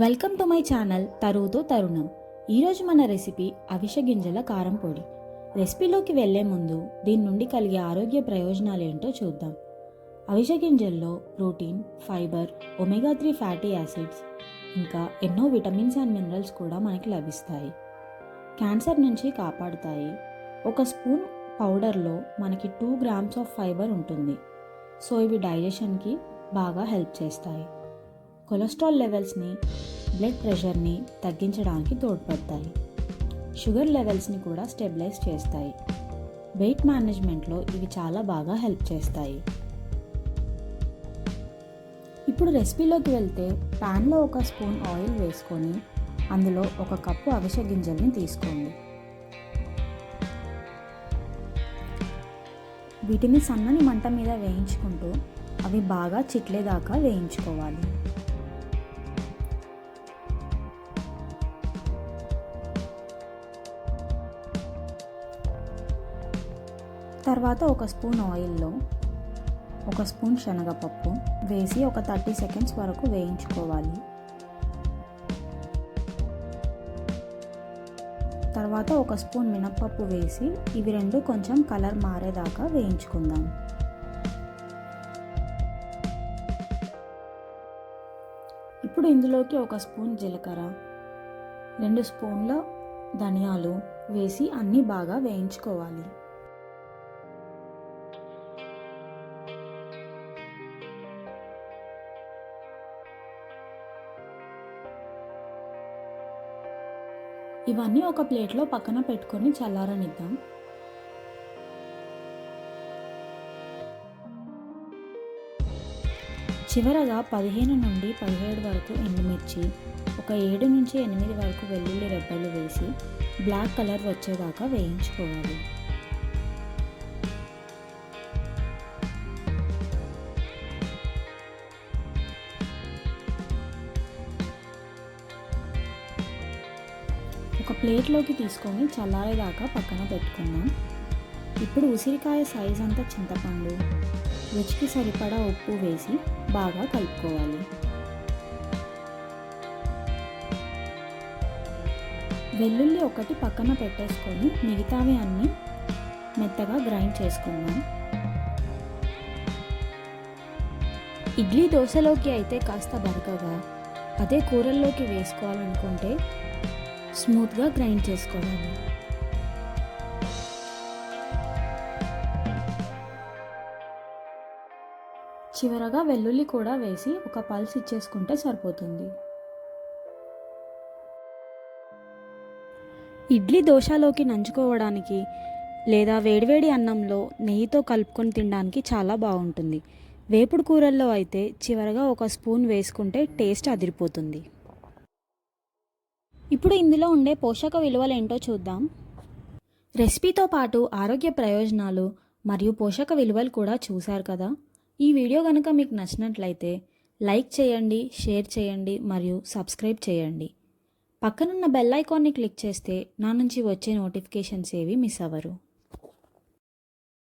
Welcome to my channel తరువుతో తరుణం. ఈరోజు మన రెసిపీ అవిష గింజల కారం పొడి. రెసిపీలోకి వెళ్ళే ముందు దీని నుండి కలిగే ఆరోగ్య ప్రయోజనాలు ఏంటో చూద్దాం. అవిష గింజల్లో protein fibre omega three fatty acids ఇంకా ఎన్నో విటమిన్స్ అండ్ మినరల్స్ కూడా మనకి లభిస్తాయి. క్యాన్సర్ నుంచి కాపాడుతాయి. ఒక స్పూన్ పౌడర్లో మనకి టూ గ్రామ్స్ ఆఫ్ ఫైబర్ ఉంటుంది. సో ఇవి డైజెషన్కి బాగా హెల్ప్ చేస్తాయి. కొలెస్ట్రాల్ లెవెల్స్ని బ్లడ్ ప్రెషర్ని తగ్గించడానికి తోడ్పడతాయి. షుగర్ లెవెల్స్ని కూడా స్టెబిలైజ్ చేస్తాయి. వెయిట్ మేనేజ్మెంట్లో ఇవి చాలా బాగా హెల్ప్ చేస్తాయి. ఇప్పుడు రెసిపీలోకి వెళ్తే ప్యాన్లో ఒక స్పూన్ ఆయిల్ వేసుకొని అందులో ఒక కప్పు అవిసె గింజల్ని తీసుకోండి. వీటిని సన్నని మంట మీద వేయించుకుంటూ అవి బాగా చిట్లేదాకా వేయించుకోవాలి. తర్వాత ఒక స్పూన్ ఆయిల్లో ఒక స్పూన్ శనగపప్పు వేసి ఒక థర్టీ సెకండ్స్ వరకు వేయించుకోవాలి. తర్వాత ఒక స్పూన్ మినప్పప్పు వేసి ఇవి రెండు కొంచెం కలర్ మారేదాకా వేయించుకుందాం. ఇప్పుడు ఇందులోకి ఒక స్పూన్ జీలకర్ర రెండు స్పూన్ల ధనియాలు వేసి అన్నీ బాగా వేయించుకోవాలి. ఇవన్నీ ఒక ప్లేట్లో పక్కన పెట్టుకొని చల్లారనిద్దాం. చివరగా పదిహేను నుండి పదిహేడు వరకు ఎండుమిర్చి ఒక ఏడు నుంచి ఎనిమిది వరకు వెల్లుల్లి రెబ్బలు వేసి బ్లాక్ కలర్ వచ్చేదాకా వేయించుకోవాలి. ఒక ప్లేట్లోకి తీసుకొని చల్లారేదాకా పక్కన పెట్టుకుందాం. ఇప్పుడు ఉసిరికాయ సైజ్ అంతా చింతపండు రుచికి సరిపడా ఉప్పు వేసి బాగా కలుపుకోవాలి. వెల్లుల్లి ఒకటి పక్కన పెట్టేసుకొని మిగతావి అన్నీ మెత్తగా గ్రైండ్ చేసుకుందాం. ఇడ్లీ దోశలోకి అయితే కాస్త బరకగా అదే కూరల్లోకి వేసుకోవాలనుకుంటే స్మూత్గా గ్రైండ్ చేసుకోవాలి. చివరగా వెల్లుల్లి కూడా వేసి ఒక పల్స్ ఇచ్చేసుకుంటే సరిపోతుంది. ఇడ్లీ దోశలోకి నంచుకోవడానికి లేదా వేడివేడి అన్నంలో నెయ్యితో కలుపుకొని తినడానికి చాలా బాగుంటుంది. వేపుడు కూరల్లో అయితే చివరగా ఒక స్పూన్ వేసుకుంటే టేస్ట్ అదిరిపోతుంది. ఇప్పుడు ఇందులో ఉండే పోషక విలువలు ఏంటో చూద్దాం. రెసిపీతో పాటు ఆరోగ్య ప్రయోజనాలు మరియు పోషక విలువలు కూడా చూశారు కదా. ఈ వీడియో కనుక మీకు నచ్చినట్లయితే లైక్ చేయండి షేర్ చేయండి మరియు సబ్స్క్రైబ్ చేయండి. పక్కనున్న బెల్ ఐకాన్ని క్లిక్ చేస్తే నా నుంచి వచ్చే నోటిఫికేషన్స్ ఏవి మిస్ అవ్వరు.